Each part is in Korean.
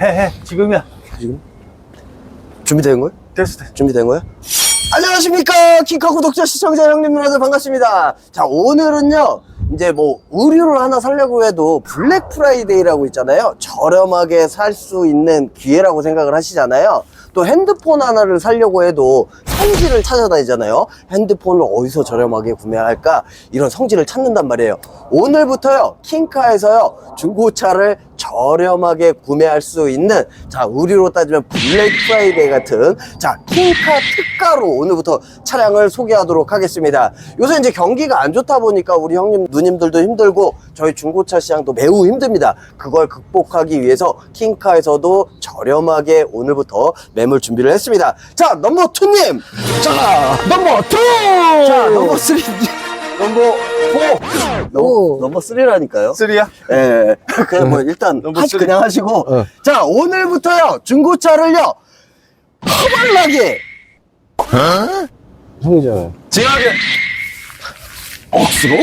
해, 해. 지금이야. 지금? 준비된 거예요? 됐어, 됐어. 준비된 거예요? 안녕하십니까 킹카 구독자 시청자 형님 누나들 반갑습니다 자 오늘은요 이제 뭐 의류를 하나 사려고 해도 블랙 프라이데이라고 있잖아요 저렴하게 살 수 있는 기회라고 생각을 하시잖아요 또 핸드폰 하나를 사려고 해도 성지를 찾아다니잖아요 핸드폰을 어디서 저렴하게 구매할까 이런 성지를 찾는단 말이에요 오늘부터요 킹카에서요 중고차를 저렴하게 구매할 수 있는 자 의류로 따지면 블랙 프라이데이 같은 자 킹카 특가로 오늘부터 차량을 소개하도록 하겠습니다. 요새 이제 경기가 안 좋다 보니까 우리 형님 누님들도 힘들고 저희 중고차 시장도 매우 힘듭니다. 그걸 극복하기 위해서 킹카에서도 저렴하게 오늘부터 매물 준비를 했습니다. 자 넘버 투님! 자 넘버 투! 자 넘버 쓰리 넘버 포. 넘버, 넘버 쓰리라니까요. 쓰리야? 예, 그냥 뭐 일단 넘버 하시, 쓰리. 그냥 하시고. 어. 자 오늘부터요 중고차를요 허벌나게. 형이잖아요. 징하게. 억수로?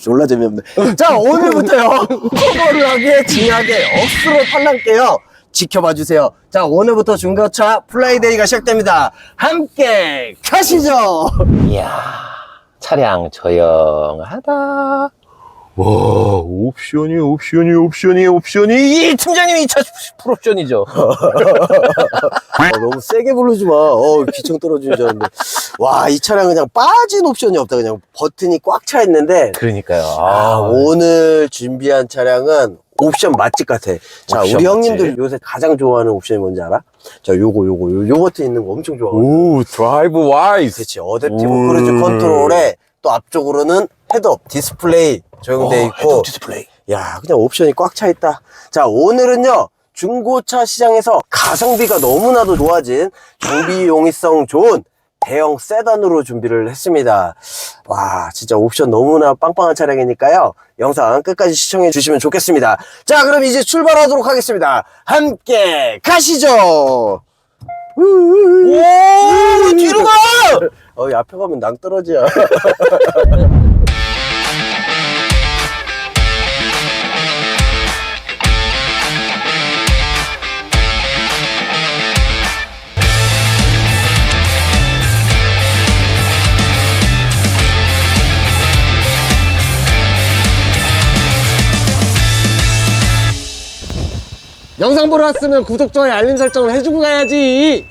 졸라 재미없네. 자 오늘부터요 허벌나게 징하게 억수로 팔랑게요. 지켜봐 주세요. 자 오늘부터 중고차 플라이데이가 시작됩니다. 함께 가시죠. 이야, 차량 조용하다. 와, 옵션이, 옵션이, 옵션이, 옵션이. 이 팀장님이 차 풀옵션이죠. 아, 너무 세게 부르지 마. 어, 기청 떨어지는 줄 알았는데. 와, 이 차량 그냥 빠진 옵션이 없다. 그냥 버튼이 꽉 차 있는데. 그러니까요. 아, 아, 오늘 준비한 차량은 옵션 맛집 같아. 자, 우리 형님들 맛집. 요새 가장 좋아하는 옵션이 뭔지 알아? 자, 요거, 요거, 요, 요 버튼 있는 거 엄청 좋아하거든. 오, 드라이브 와이스. 그렇지. 어댑티브 음. 크루즈 컨트롤에 또 앞쪽으로는 헤드업 디스플레이 적용돼 있고. 디스플레이. 야, 그냥 옵션이 꽉 차 있다. 자, 오늘은요, 중고차 시장에서 가성비가 너무나도 좋아진 경비 용이성 좋은 대형 세단으로 준비를 했습니다. 와, 진짜 옵션 너무나 빵빵한 차량이니까요. 영상 끝까지 시청해 주시면 좋겠습니다. 자, 그럼 이제 출발하도록 하겠습니다. 함께 가시죠! 오, 뒤로 가! 어, 이 앞에 가면 낭떠러지야. 영상 보러 왔으면 구독, 좋아요, 알림 설정을 해주고 가야지.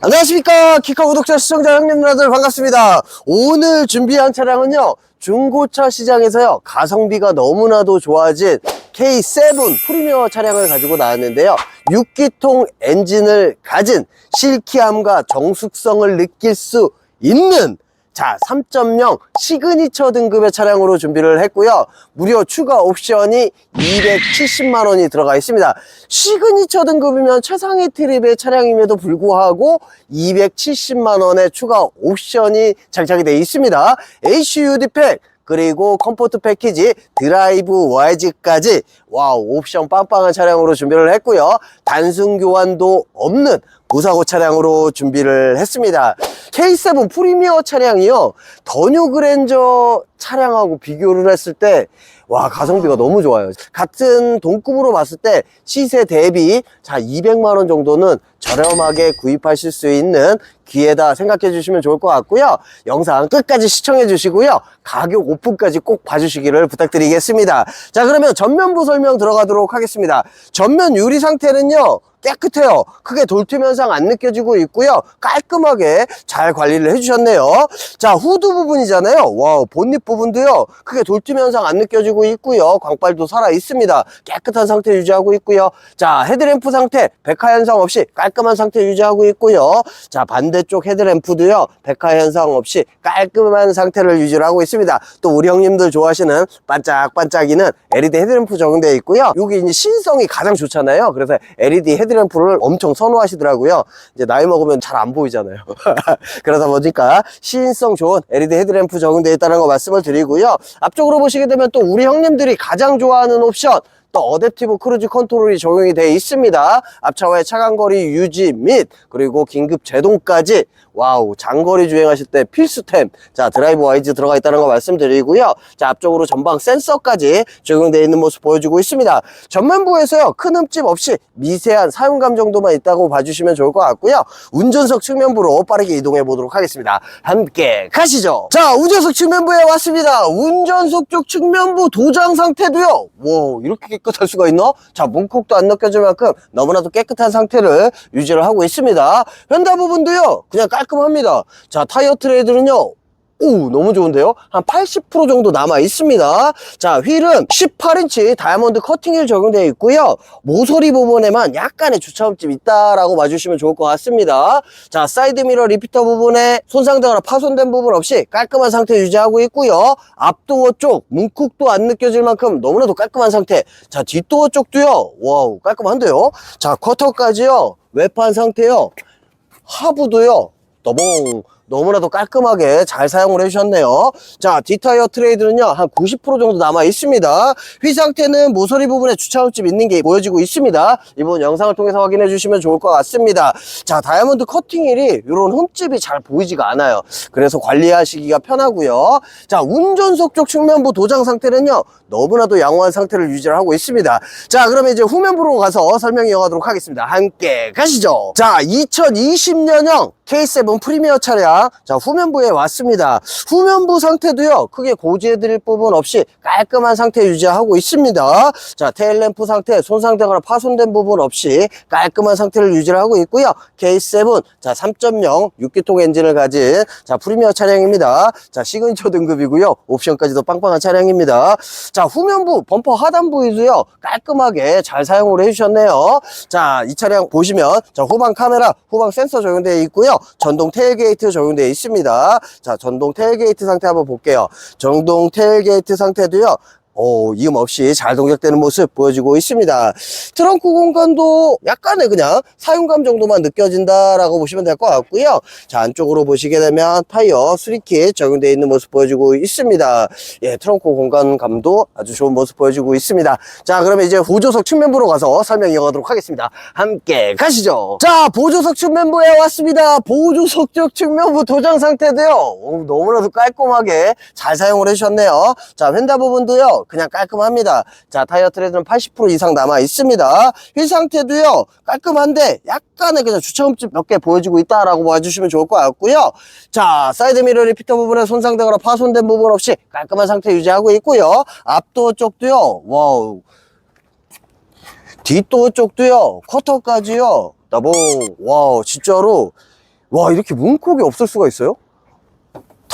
안녕하십니까. 키카 구독자 시청자 형님 누나들 반갑습니다. 오늘 준비한 차량은요 중고차 시장에서요 가성비가 너무나도 좋아진 K7 프리미어 차량을 가지고 나왔는데요. 6기통 엔진을 가진 실키함과 정숙성을 느낄 수 있는 자, 3.0 시그니처 등급의 차량으로 준비를 했고요. 무려 추가 옵션이 270만 원이 들어가 있습니다. 시그니처 등급이면 최상위 트립의 차량임에도 불구하고 270만 원의 추가 옵션이 장착이 되어 있습니다. HUD 팩 그리고 컴포트 패키지, 드라이브 와이즈까지 와우 옵션 빵빵한 차량으로 준비를 했고요. 단순 교환도 없는 무사고 차량으로 준비를 했습니다. K7 프리미어 차량이요. 더뉴 그랜저 차량하고 비교를 했을 때 와 가성비가 너무 좋아요. 같은 동급으로 봤을 때 시세 대비 자 200만 원 정도는 저렴하게 구입하실 수 있는 기회다 생각해 주시면 좋을 것 같고요. 영상 끝까지 시청해 주시고요. 가격 오픈까지 꼭 봐주시기를 부탁드리겠습니다. 자 그러면 전면부 설명 들어가도록 하겠습니다. 전면 유리 상태는요. 깨끗해요. 크게 돌틈 현상 안 느껴지고 있고요. 깔끔하게 잘 관리를 해주셨네요. 자, 후드 부분이잖아요. 와우, 본닛 부분도요. 크게 돌틈 현상 안 느껴지고 있고요. 광발도 살아 있습니다. 깨끗한 상태 유지하고 있고요. 자, 헤드램프 상태 백화 현상 없이 깔끔한 상태 유지하고 있고요. 자, 반대쪽 헤드램프도요. 백화 현상 없이 깔끔한 상태를 유지를 하고 있습니다. 또 우리 형님들 좋아하시는 반짝반짝이는 LED 헤드램프 적용되어 있고요. 여기 이제 신성이 가장 좋잖아요. 그래서 LED 헤드램프 를 엄청 선호하시더라고요. 이제 나이 먹으면 잘 안 보이잖아요. 그러다 보니까 시인성 좋은 LED 헤드램프 적용되어 있다는 거 말씀을 드리고요. 앞쪽으로 보시게 되면 또 우리 형님들이 가장 좋아하는 옵션 또 어댑티브 크루즈 컨트롤이 적용이 되어 있습니다. 앞차와의 차간거리 유지 및 그리고 긴급 제동까지. 와우 장거리 주행하실 때 필수템. 자 드라이브 와이즈 들어가 있다는 거 말씀드리고요. 자 앞쪽으로 전방 센서까지 적용되어 있는 모습 보여주고 있습니다. 전면부에서요 큰 흠집 없이 미세한 사용감 정도만 있다고 봐주시면 좋을 것 같고요. 운전석 측면부로 빠르게 이동해 보도록 하겠습니다. 함께 가시죠. 자 운전석 측면부에 왔습니다. 운전석 쪽 측면부 도장 상태도요. 와 이렇게 깨끗할 수가 있나? 자 문콕도 안 느껴질 만큼 너무나도 깨끗한 상태를 유지를 하고 있습니다. 현다 부분도요 그냥 깔끔합니다. 자 타이어 트레이드는요 오 너무 좋은데요? 한 80% 정도 남아 있습니다. 자 휠은 18인치 다이아몬드 커팅휠 적용되어 있고요. 모서리 부분에만 약간의 주차음집 있다라고 봐주시면 좋을 것 같습니다. 자 사이드 미러 리피터 부분에 손상되거나 파손된 부분 없이 깔끔한 상태 유지하고 있고요. 앞도어 쪽 문콕도 안 느껴질 만큼 너무나도 깔끔한 상태. 자 뒷도어 쪽도요. 와우 깔끔한데요? 자 쿼터까지요. 외판 상태요. 하부도요. 너봉 너무나도 깔끔하게 잘 사용을 해주셨네요. 자 뒷타이어 트레이드는요 한 90% 정도 남아 있습니다. 휠 상태는 모서리 부분에 주차함집 있는 게 보여지고 있습니다. 이 부분 영상을 통해서 확인해 주시면 좋을 것 같습니다. 자 다이아몬드 커팅휠이 이런 흠집이 잘 보이지가 않아요. 그래서 관리하시기가 편하고요. 자 운전석 쪽 측면부 도장 상태는요 너무나도 양호한 상태를 유지를 하고 있습니다. 자 그러면 이제 후면부로 가서 설명 이어가도록 하겠습니다. 함께 가시죠. 자 2020년형 K7 프리미어 차량. 자 후면부에 왔습니다. 후면부 상태도요 크게 고지해드릴 부분 없이 깔끔한 상태 유지하고 있습니다. 자 테일램프 상태 손상되거나 파손된 부분 없이 깔끔한 상태를 유지를 하고 있고요. K7 자 3.0 6기통 엔진을 가진 자 프리미어 차량입니다. 자 시그니처 등급이고요. 옵션까지도 빵빵한 차량입니다. 자 후면부 범퍼 하단 부위도요 깔끔하게 잘 사용을 해주셨네요. 자 이 차량 보시면 자 후방 카메라 후방 센서 적용되어 있고요 전동 테일게이트 적용되어 있습니다. 자 전동 테일게이트 상태 한번 볼게요. 전동 테일게이트 상태도요 오, 이음 없이 잘 동작되는 모습 보여주고 있습니다. 트렁크 공간도 약간의 그냥 사용감 정도만 느껴진다라고 보시면 될 것 같고요. 자, 안쪽으로 보시게 되면 타이어 수리킷 적용되어 있는 모습 보여주고 있습니다. 예, 트렁크 공간감도 아주 좋은 모습 보여주고 있습니다. 자, 그러면 이제 보조석 측면부로 가서 설명 이어가도록 하겠습니다. 함께 가시죠. 자, 보조석 측면부에 왔습니다. 보조석 쪽 측면부 도장 상태도요. 오, 너무나도 깔끔하게 잘 사용을 해주셨네요. 자, 휀다 부분도요. 그냥 깔끔합니다. 자, 타이어 트레드는 80% 이상 남아 있습니다. 휠 상태도요. 깔끔한데 약간의 그냥 주차음집 몇 개 보여지고 있다라고 봐주시면 좋을 것 같고요. 자, 사이드 미러 리피터 부분에 손상되거나 파손된 부분 없이 깔끔한 상태 유지하고 있고요. 앞도어 쪽도요. 와우. 뒷도어 쪽도요. 쿼터까지요. 나봉. 와우, 진짜로. 와, 이렇게 문콕이 없을 수가 있어요?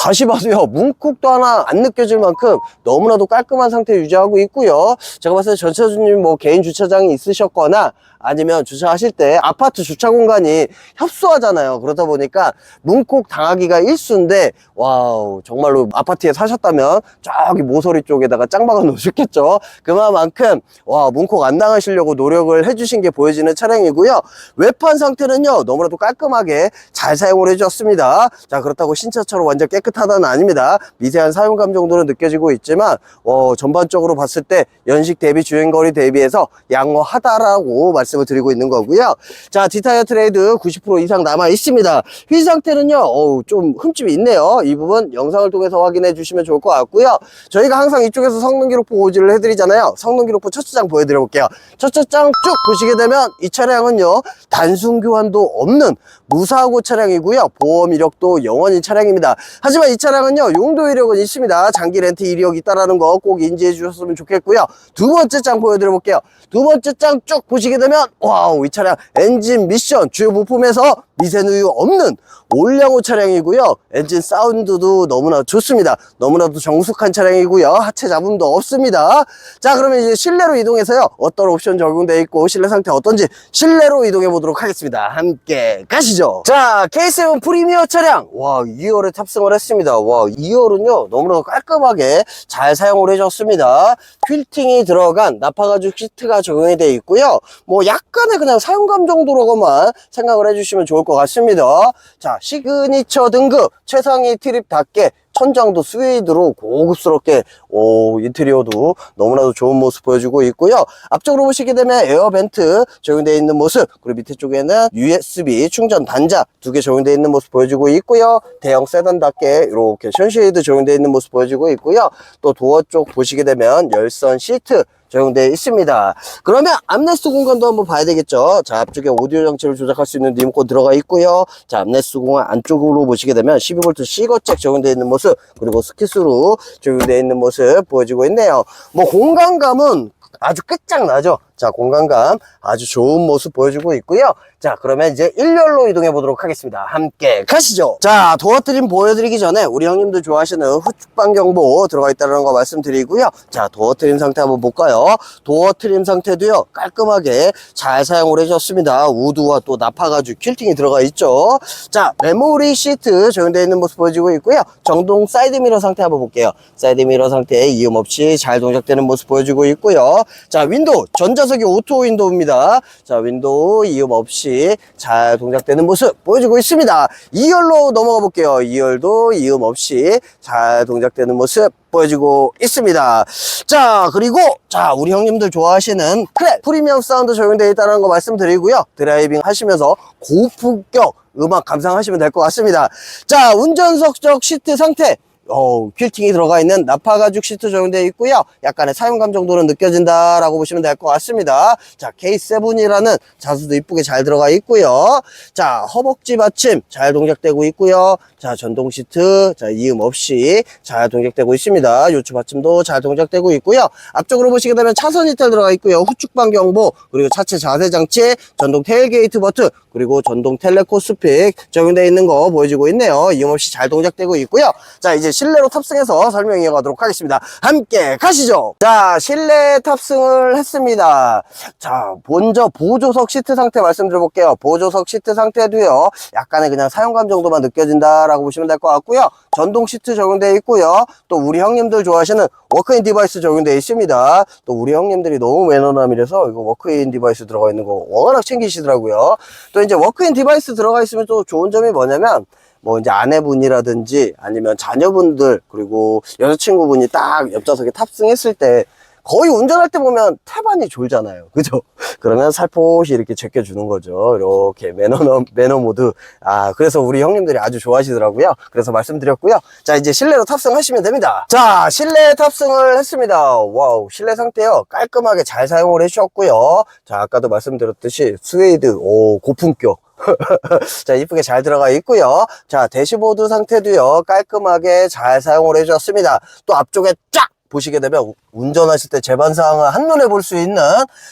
다시 봐도요 문콕도 하나 안 느껴질 만큼 너무나도 깔끔한 상태 유지하고 있고요. 제가 봤을 때 전차주님 뭐 개인 주차장이 있으셨거나 아니면 주차하실 때 아파트 주차 공간이 협소하잖아요. 그러다 보니까 문콕 당하기가 일수인데 와우 정말로 아파트에 사셨다면 저기 모서리 쪽에다가 짱 박아 놓으셨겠죠? 그만큼 와 문콕 안 당하시려고 노력을 해주신 게 보여지는 차량이고요. 외판 상태는요 너무나도 깔끔하게 잘 사용을 해주셨습니다. 자 그렇다고 신차처럼 완전 깨끗 하다는 아닙니다. 미세한 사용감 정도는 느껴지고 있지만 어, 전반적으로 봤을 때 연식 대비 주행거리 대비해서 양호하다라고 말씀을 드리고 있는 거고요. 자 뒷타이어 트레이드 90% 이상 남아 있습니다. 휠 상태는요 어우, 좀 흠집이 있네요. 이 부분 영상을 통해서 확인해 주시면 좋을 것 같고요. 저희가 항상 이쪽에서 성능 기록부 고지를 해드리잖아요. 성능 기록부 첫 차장 보여드려 볼게요. 첫 차장 쭉 보시게 되면 이 차량은요 단순 교환도 없는 무사고 차량이고요. 보험 이력도 영원인 차량입니다 하지만 이 차량은요 용도 이력은 있습니다. 장기 렌트 이력이 있다라는 거 꼭 인지해 주셨으면 좋겠고요. 두 번째 장 보여드려 볼게요. 두 번째 장 쭉 보시게 되면 와우 이 차량 엔진 미션 주요 부품에서 미세 누유 없는 올량호 차량이고요. 엔진 사운드도 너무나 좋습니다. 너무나도 정숙한 차량이고요. 하체 잡음도 없습니다. 자 그러면 이제 실내로 이동해서요. 어떤 옵션 적용되어 있고 실내 상태 어떤지 실내로 이동해 보도록 하겠습니다. 함께 가시죠. 자 K7 프리미어 차량. 와 2열에 탑승을 했습니다. 와 2열은요. 너무나 깔끔하게 잘 사용을 해줬습니다. 퀼팅이 들어간 나파가죽 시트가 적용이 되어 있고요. 뭐 약간의 그냥 사용감 정도로만 생각을 해주시면 좋을 좋을 것 같습니다. 자, 시그니처 등급 최상위 트립답게 천장도 스웨이드로 고급스럽게 오, 인테리어도 너무나도 좋은 모습 보여주고 있고요. 앞쪽으로 보시게 되면 에어벤트 적용되어 있는 모습 그리고 밑에 쪽에는 USB 충전 단자 두 개 적용되어 있는 모습 보여주고 있고요. 대형 세단답게 이렇게 션쉐이드 적용되어 있는 모습 보여주고 있고요. 또 도어 쪽 보시게 되면 열선 시트 적용되어 있습니다. 그러면 암레스트 공간도 한번 봐야 되겠죠. 자, 앞쪽에 오디오 장치를 조작할 수 있는 리모컨 들어가 있고요. 자, 암레스트 공간 안쪽으로 보시게 되면 12V C거잭 적용되어 있는 모습, 그리고 스키스로 적용되어 있는 모습 보여지고 있네요. 뭐 공간감은 아주 끝장나죠. 자, 공간감 아주 좋은 모습 보여주고 있고요. 자, 그러면 이제 1열로 이동해 보도록 하겠습니다. 함께 가시죠. 자, 도어 트림 보여드리기 전에 우리 형님들 좋아하시는 후측방 경보 들어가 있다는 거 말씀드리고요. 자, 도어 트림 상태 한번 볼까요? 도어 트림 상태도요, 깔끔하게 잘 사용을 해줬습니다. 우드와 또 나파가죽 퀼팅이 들어가 있죠. 자, 메모리 시트 적용되어 있는 모습 보여지고 있고요. 정동 사이드미러 상태 한번 볼게요. 사이드미러 상태 이음 없이 잘 동작되는 모습 보여주고 있고요. 자, 윈도우, 전자 석이 오토 윈도우입니다. 자, 윈도우 이음 없이 잘 동작되는 모습 보여주고 있습니다. 2열로 넘어가 볼게요. 2열도 이음 없이 잘 동작되는 모습 보여주고 있습니다. 자, 그리고, 자, 우리 형님들 좋아하시는 크랩 프리미엄 사운드 적용되어 있다는 거 말씀드리고요. 드라이빙 하시면서 고품격 음악 감상하시면 될 것 같습니다. 자, 운전석 쪽 시트 상태. 어, 퀼팅이 들어가 있는 나파 가죽 시트 적용되어 있고요. 약간의 사용감 정도는 느껴진다라고 보시면 될 것 같습니다. 자, K7이라는 자수도 이쁘게 잘 들어가 있고요. 자, 허벅지 받침 잘 동작되고 있고요. 자, 전동 시트, 자, 이음 없이 잘 동작되고 있습니다. 요추 받침도 잘 동작되고 있고요. 앞쪽으로 보시게 되면 차선 이탈 들어가 있고요. 후측방 경보, 그리고 차체 자세 장치, 전동 테일게이트 버튼, 그리고 전동 텔레코 스픽 적용되어 있는 거 보여지고 있네요. 이음 없이 잘 동작되고 있고요. 자, 이제 실내로 탑승해서 설명 이어가도록 하겠습니다. 함께 가시죠. 자, 실내 탑승을 했습니다. 자, 먼저 보조석 시트 상태 말씀드려 볼게요. 보조석 시트 상태도요. 약간의 그냥 사용감 정도만 느껴진다라고 보시면 될 것 같고요. 전동 시트 적용되어 있고요. 또 우리 형님들 좋아하시는 워크인 디바이스 적용되어 있습니다. 또 우리 형님들이 너무 매너남이라서 이거 워크인 디바이스 들어가 있는 거 워낙 챙기시더라고요. 또 이제 워크인 디바이스 들어가 있으면 또 좋은 점이 뭐냐면 뭐 이제 아내분이라든지 아니면 자녀분들 그리고 여자친구분이 딱 옆좌석에 탑승했을 때 거의 운전할 때 보면 태반이 졸잖아요. 그죠? 그러면 살포시 이렇게 제껴주는 거죠. 이렇게 매너, 매너 모드. 아, 그래서 우리 형님들이 아주 좋아하시더라고요. 그래서 말씀드렸고요. 자, 이제 실내로 탑승하시면 됩니다. 자, 실내 탑승을 했습니다. 와우, 실내 상태요. 깔끔하게 잘 사용을 해주셨고요. 자, 아까도 말씀드렸듯이 스웨이드, 오, 고품격. 자, 이쁘게 잘 들어가 있고요. 자, 대시보드 상태도요. 깔끔하게 잘 사용을 해주셨습니다. 또 앞쪽에 쫙! 보시게 되면 운전하실 때 제반사항을 한눈에 볼 수 있는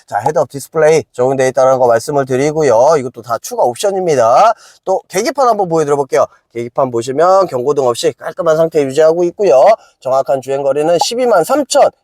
자 헤드업 디스플레이 적용되어 있다는 거 말씀을 드리고요. 이것도 다 추가 옵션입니다. 또 계기판 한번 보여드려 볼게요. 계기판 보시면 경고등 없이 깔끔한 상태 유지하고 있고요. 정확한 주행거리는 12만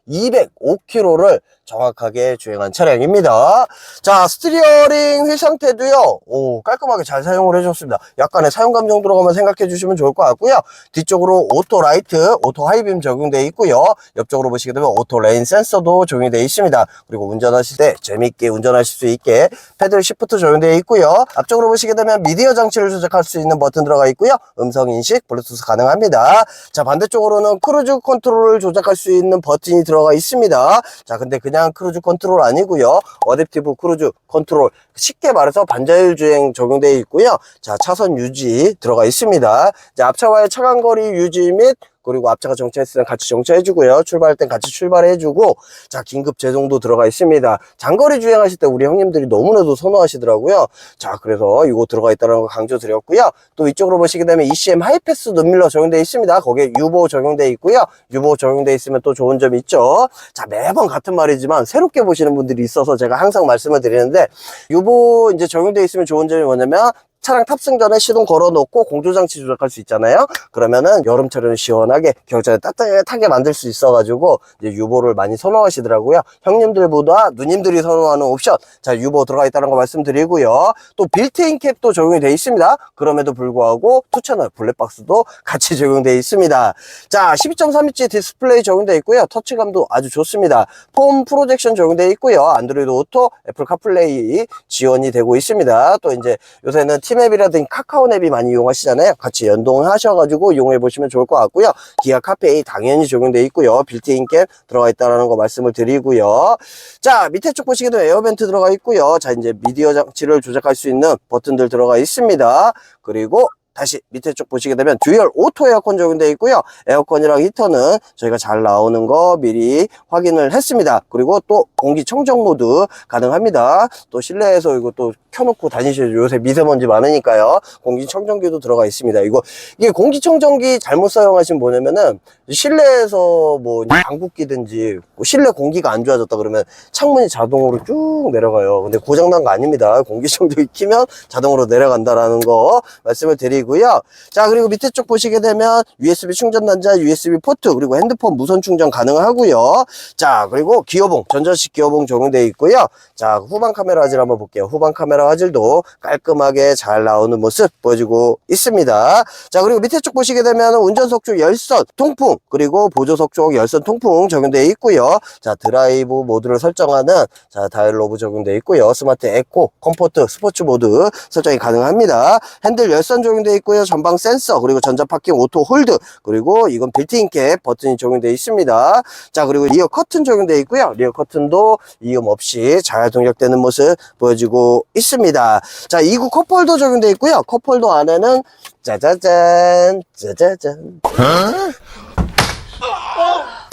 3,205km를 정확하게 주행한 차량입니다. 자, 스티어링 휠 상태도요, 오, 깔끔하게 잘 사용을 해줬습니다. 약간의 사용감 정도로만 생각해 주시면 좋을 것 같고요. 뒤쪽으로 오토 라이트, 오토 하이빔 적용되어 있고요. 옆쪽으로 보시게 되면 오토 레인 센서도 적용되어 있습니다. 그리고 운전하실 때 재밌게 운전하실 수 있게 패들 시프트 적용되어 있고요. 앞쪽으로 보시게 되면 미디어 장치를 조작할 수 있는 버튼 들어가 있고요. 음성 인식, 블루투스 가능합니다. 자, 반대쪽으로는 크루즈 컨트롤을 조작할 수 있는 버튼이 들어가 있습니다. 자, 근데 그냥 크루즈 컨트롤 아니고요. 어댑티브 크루즈 컨트롤. 쉽게 말해서 반자율 주행 적용되어 있고요. 자, 차선 유지 들어가 있습니다. 자, 앞차와의 차간 거리 유지 및 그리고 앞차가 정차했을 땐 같이 정차해주고요. 출발할 땐 같이 출발해주고, 자, 긴급 제동도 들어가 있습니다. 장거리 주행하실 때 우리 형님들이 너무나도 선호하시더라고요. 자, 그래서 이거 들어가 있다는 거 강조드렸고요. 또 이쪽으로 보시게 되면 ECM 하이패스 눈밀러 적용되어 있습니다. 거기에 유보 적용되어 있고요. 유보 적용되어 있으면 또 좋은 점이 있죠. 자, 매번 같은 말이지만 새롭게 보시는 분들이 있어서 제가 항상 말씀을 드리는데, 유보 이제 적용되어 있으면 좋은 점이 뭐냐면, 차량 탑승 전에 시동 걸어놓고 공조장치 조작할 수 있잖아요. 그러면은 여름철에는 시원하게 겨울철에 따뜻하게 만들 수 있어가지고 이제 유보를 많이 선호하시더라고요. 형님들보다 누님들이 선호하는 옵션. 자, 유보 들어가 있다는 거 말씀드리고요. 또 빌트인 캡도 적용이 되어 있습니다. 그럼에도 불구하고 투채널 블랙박스도 같이 적용되어 있습니다. 자, 12.3인치 디스플레이 적용되어 있고요. 터치감도 아주 좋습니다. 폼 프로젝션 적용되어 있고요. 안드로이드 오토, 애플 카플레이 지원이 되고 있습니다. 또 이제 요새는 팀 G맵이라든지 카카오맵이 많이 이용하시잖아요. 같이 연동하셔가지고 이용해 보시면 좋을 것 같고요. 기아 카페이 당연히 적용되어 있고요. 빌트인 캠 들어가 있다는 거 말씀을 드리고요. 자, 밑에 쪽 되면 에어벤트 들어가 있고요. 자, 이제 미디어 장치를 조작할 수 있는 버튼들 들어가 있습니다. 그리고 다시 밑에 쪽 보시게 되면 듀얼 오토 에어컨 적용되어 있고요. 에어컨이랑 히터는 저희가 잘 나오는 거 미리 확인을 했습니다. 그리고 또 공기청정 모드 가능합니다. 또 실내에서 이거 또 켜놓고 다니셔야죠. 요새 미세먼지 많으니까요. 공기청정기도 들어가 있습니다. 이거 이게 공기청정기 잘못 사용하시면 뭐냐면은 실내에서 뭐 방구 끼든지 뭐 실내 공기가 안 좋아졌다 그러면 창문이 자동으로 쭉 내려가요. 근데 고장난 거 아닙니다. 공기청정기 키면 자동으로 내려간다라는 거 말씀을 드리고 요. 자, 그리고 밑에 쪽 보시게 되면 USB 충전 단자, USB 포트, 그리고 핸드폰 무선 충전 가능하고요. 자, 그리고 기어봉, 전자식 기어봉 적용되어 있고요. 자, 후방 카메라 화질 한번 볼게요. 후방 카메라 화질도 깔끔하게 잘 나오는 모습 보여주고 있습니다. 자, 그리고 밑에 쪽 보시게 되면 운전석 쪽 열선, 통풍, 그리고 보조석 쪽 열선 통풍 적용되어 있고요. 자, 드라이브 모드를 설정하는 자, 다이얼 로브 적용되어 있고요. 스마트 에코, 컴포트, 스포츠 모드 설정이 가능합니다. 핸들 열선 적용되어 있고요. 전방 센서, 그리고 전자 파킹 오토 홀드, 그리고 이건 빌트인 캡 버튼이 적용되어 있습니다. 자, 그리고 리어 커튼 적용되어 있고요. 리어 커튼도 이음 없이 잘 동작되는 모습 보여주고 있습니다. 자, 2구 컵홀더 적용되어 있고요. 컵홀더 안에는 짜자잔, 짜자잔.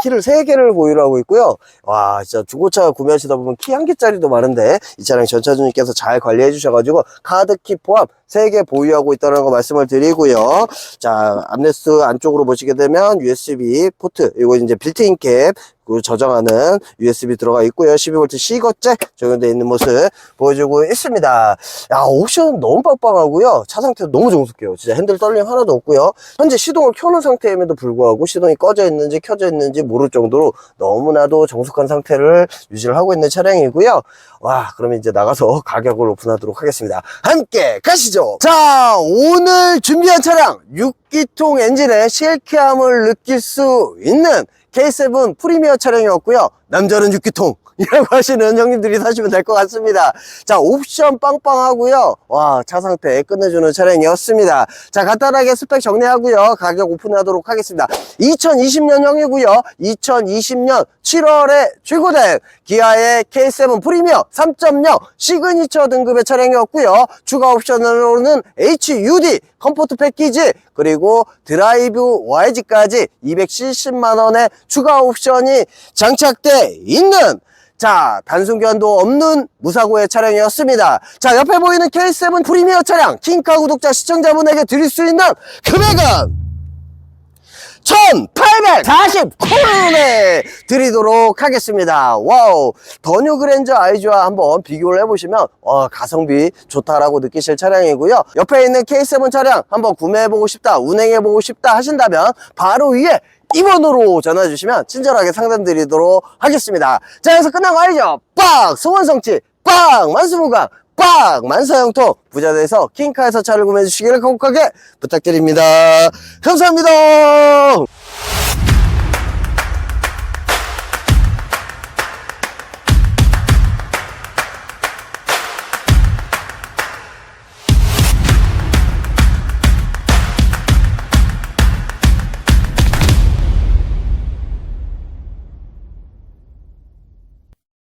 키를 3개를 보유를 하고 있고요. 와, 진짜 중고차 구매하시다 보면 키 한 개짜리도 많은데 이 차량 전차주님께서 잘 관리해 주셔가지고 카드키 포함 3개 보유하고 있다는 거 말씀을 드리고요. 자, 암레스 안쪽으로 보시게 되면 USB 포트, 이거 이제 빌트인 캡, 그 저장하는 USB 들어가 있고요. 12V C거째 적용되어 있는 모습 보여주고 있습니다. 야, 옵션 너무 빵빵하고요. 차 상태도 너무 정숙해요. 진짜 핸들 떨림 하나도 없고요. 현재 시동을 켜놓은 상태임에도 불구하고 시동이 꺼져 있는지 켜져 있는지 모를 정도로 너무나도 정숙한 상태를 유지를 하고 있는 차량이고요. 와, 그러면 이제 나가서 가격을 오픈하도록 하겠습니다. 함께 가시죠. 자, 오늘 준비한 차량 6기통 엔진의 실키함을 느낄 수 있는 K7 프리미어 차량이었고요. 남자는 6기통. 이라고 하시는 형님들이 사시면 될 것 같습니다. 자, 옵션 빵빵하고요. 와, 차 상태 끝내주는 차량이었습니다. 자, 간단하게 스펙 정리하고요. 가격 오픈하도록 하겠습니다. 2020년형이고요. 2020년 7월에 출고된 기아의 K7 프리미어 3.0 시그니처 등급의 차량이었고요. 추가 옵션으로는 HUD 컴포트 패키지 그리고 드라이브 YG까지 270만 원의 추가 옵션이 장착돼 있는 자, 단순견도 없는 무사고의 차량이었습니다. 자, 옆에 보이는 K7 프리미어 차량, 킹카 구독자 시청자분에게 드릴 수 있는 금액은 1849원에 드리도록 하겠습니다. 와우. 더뉴 그랜저 아이즈와 한번 비교를 해보시면, 어, 가성비 좋다라고 느끼실 차량이고요. 옆에 있는 K7 차량 한번 구매해보고 싶다, 운행해보고 싶다 하신다면, 바로 위에 2번으로 전화 주시면 친절하게 상담 드리도록 하겠습니다. 자, 여기서 끝난 거 아니죠? 빡! 소원성취! 빡! 만수무강! 빡! 만사형통! 부자대에서 킹카에서 차를 구매해 주시기를 간곡하게 부탁드립니다. 감사합니다.